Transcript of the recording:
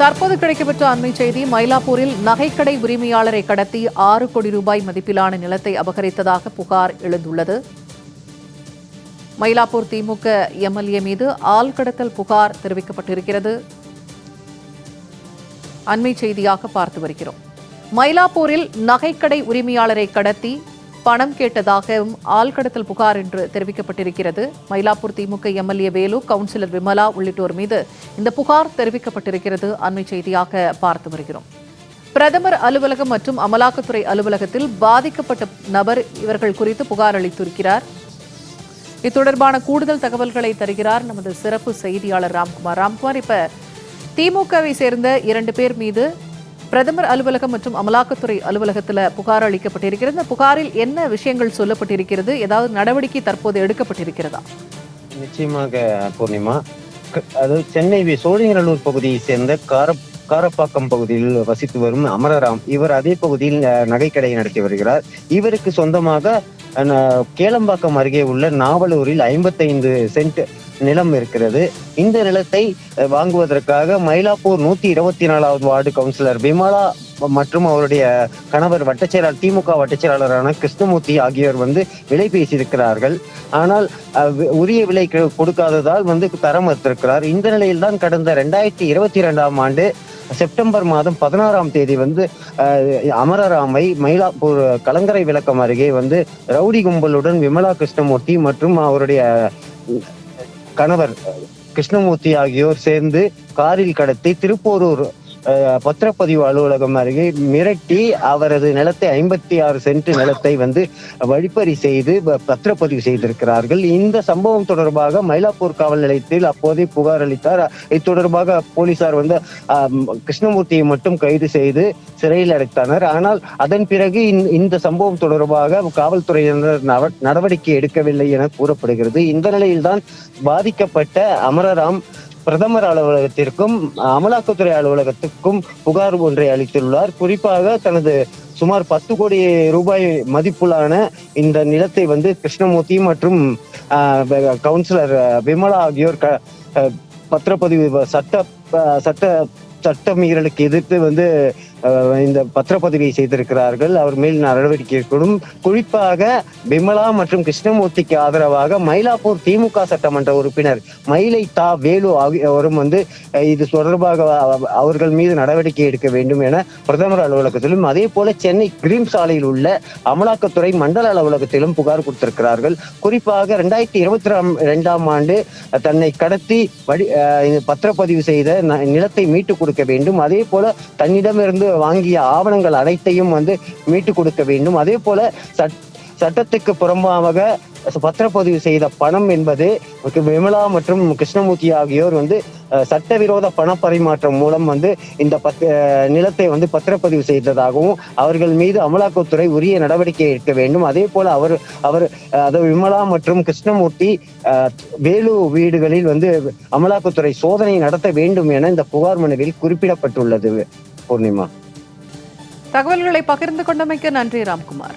தற்போது கிடைக்கப்பெற்ற அண்மை செய்தி மயிலாப்பூரில் நகைக்கடை உரிமையாளரை கடத்தி ஆறு கோடி ரூபாய் மதிப்பிலான நிலத்தை அபகரித்ததாக புகார் எழுந்துள்ளது. மயிலாப்பூர் திமுக எம்எல்ஏ மீது ஆள்கடத்தல் புகார் தெரிவிக்கப்பட்டிருக்கிறது. அண்மை செய்தியாக பார்த்து வருகிறோம். மயிலாப்பூரில் நகைக்கடை உரிமையாளரை கடத்தி பணம் கேட்டதாகவும் ஆள்கடத்தல் புகார் என்று தெரிவிக்கப்பட்டிருக்கிறது. மயிலாப்பூர் திமுக எம்எல்ஏ வேலு கவுன்சிலர் விமலா உள்ளிட்டோர் மீது இந்த புகார் தெரிவிக்கப்பட்டிருக்கிறது. அண்மை செய்தியாக பார்த்து வருகிறோம். பிரதமர் அலுவலகம் மற்றும் அமலாக்கத்துறை அலுவலகத்தில் பாதிக்கப்பட்ட நபர் இவர்கள் குறித்து புகார் அளித்திருக்கிறார். இது தொடர்பான கூடுதல் தகவல்களை தருகிறார் நமது சிறப்பு செய்தியாளர் ராம்குமார். ராம்குமார் இப்ப திமுகவை சேர்ந்த இரண்டு பேர் மீது பிரதமர் அலுவலகம் மற்றும் அமலாக்கத்துறை அலுவலகத்தில் புகார் அளிக்கப்பட்டிருக்கிறது. இந்த புகாரில் என்ன விஷயங்கள் சொல்லப்பட்டிருக்கிறது? ஏதாவது நடவடிக்கை தற்போது எடுக்கப்பட்டிருக்கிறதா? நிச்சயமாக பூர்ணிமா. க- அதாவது சென்னை வி- சோழிங்கநல்லூர் பகுதியை சேர்ந்த கார காரப்பாக்கம் பகுதியில் வசித்து வரும் அமரராம். இவர் அதே பகுதியில் நகைக்கடை நடத்தி வருகிறார். இவருக்கு சொந்தமாக கேளம்பாக்கம் அருகே உள்ள நாவலூரில் ஐம்பத்தைந்து சென்ட் நிலம் இருக்கிறது. இந்த நிலத்தை வாங்குவதற்காக மயிலாப்பூர் நூத்தி இருபத்தி நாலாவது வார்டு கவுன்சிலர் விமலா மற்றும் அவருடைய கணவர் வட்டச்செயலாளர் திமுக வட்டச்செயலாளரான கிருஷ்ணமூர்த்தி ஆகியோர் வந்து விலை பேசியிருக்கிறார்கள். ஆனால் உரிய விலை கொடுக்காததால் வந்து தர மறுத்திருக்கிறார். இந்த நிலையில்தான் கடந்த ரெண்டாயிரத்தி இருபத்தி இரண்டாம் ஆண்டு செப்டம்பர் மாதம் பதினாறாம் தேதி வந்து அஹ், அமரராமை மயிலாப்பூர் கலங்கரை விளக்கம் அருகே வந்து ரவுடி கும்பலுடன் விமலா கிருஷ்ணமூர்த்தி மற்றும் அவருடைய கணவர் கிருஷ்ணமூர்த்தி ஆகியோர் சேர்ந்து காரில் கடத்தி திருப்போரூர் பத்திரப்பதிவு அலுவலகம் அருகே மிரட்டி அவரது நிலத்தை ஐம்பத்தி ஆறு சென்ட் நிலத்தை வந்து வழிப்பறி செய்து பத்திரப்பதிவு செய்திருக்கிறார்கள். இந்த சம்பவம் தொடர்பாக மயிலாப்பூர் காவல் நிலையத்தில் அப்போதே புகார் அளித்தார். இது தொடர்பாக போலீசார் வந்து கிருஷ்ணமூர்த்தியை மட்டும் கைது செய்து சிறையில் அடைத்தனர். ஆனால் அதன் பிறகு இந்த- சம்பவம் தொடர்பாக காவல்துறையினர் நடவடிக்கை எடுக்கவில்லை என கூறப்படுகிறது. இந்த நிலையில்தான் பாதிக்கப்பட்ட அமரராம் பிரதமர் அலுவலகத்திற்கும் அமலாக்கத்துறை அலுவலகத்துக்கும் புகார் ஒன்றை அளித்துள்ளார். குறிப்பாக தனது சுமார் பத்து கோடி ரூபாய் மதிப்புள்ளான இந்த நிலத்தை வந்து கிருஷ்ணமூர்த்தி மற்றும் ஆஹ், கவுன்சிலர் விமலா ஆகியோர் க- பத்திரப்பதிவு சட்ட சட்ட சட்ட மீறலுக்கு எதிர்த்து வந்து இந்த பத்திரப்பதிவை செய்திருக்கிறார்கள். அவர் மேல் நடவடிக்கை எடுக்கணும். குறிப்பாக விமலா மற்றும் கிருஷ்ணமூர்த்திக்கு ஆதரவாக மயிலாப்பூர் திமுக சட்டமன்ற உறுப்பினர் மயிலை தா வேலு ஆகியோரும் வந்து இது தொடர்பாக அவர்கள் மீது நடவடிக்கை எடுக்க வேண்டும் என பிரதமர் அலுவலகத்திலும் அதே போல சென்னை கிரீம் சாலையில் உள்ள அமலாக்கத்துறை மண்டல அலுவலகத்திலும் புகார் கொடுத்திருக்கிறார்கள். குறிப்பாக ரெண்டாயிரத்தி இருபத்தி ரெண்டாம் ஆண்டு தன்னை கடத்தி வழி இந்த பத்திரப்பதிவு செய்த ந- நிலத்தை மீட்டு கொடுக்க வேண்டும். அதே போல தன்னிடமிருந்து வாங்கிய ஆவணங்கள் அனைத்தையும் வந்து மீட்டு கொடுக்க வேண்டும். அதே போல சட்- சட்டத்துக்கு புறம்பாக பத்திரப்பதிவு செய்த பணம் என்பது விமலா மற்றும் கிருஷ்ணமூர்த்தி ஆகியோர் வந்து சட்டவிரோத பண பரிமாற்றம் மூலம் வந்து இந்த பத் நிலத்தை வந்து பத்திரப்பதிவு செய்ததாகவும் அவர்கள் மீது அமலாக்கத்துறை உரிய நடவடிக்கை எடுக்க வேண்டும். அதே போல அவர் அவர் அஹ், அதாவது விமலா மற்றும் கிருஷ்ணமூர்த்தி அஹ், வேலு வீடுகளில் வந்து அமலாக்கத்துறை சோதனை நடத்த வேண்டும் என இந்த புகார் மனுவில் குறிப்பிடப்பட்டுள்ளது. பூர்ணிமா. தகவல்களை பகிர்ந்து கொண்டமைக்கு நன்றி ராம்குமார்.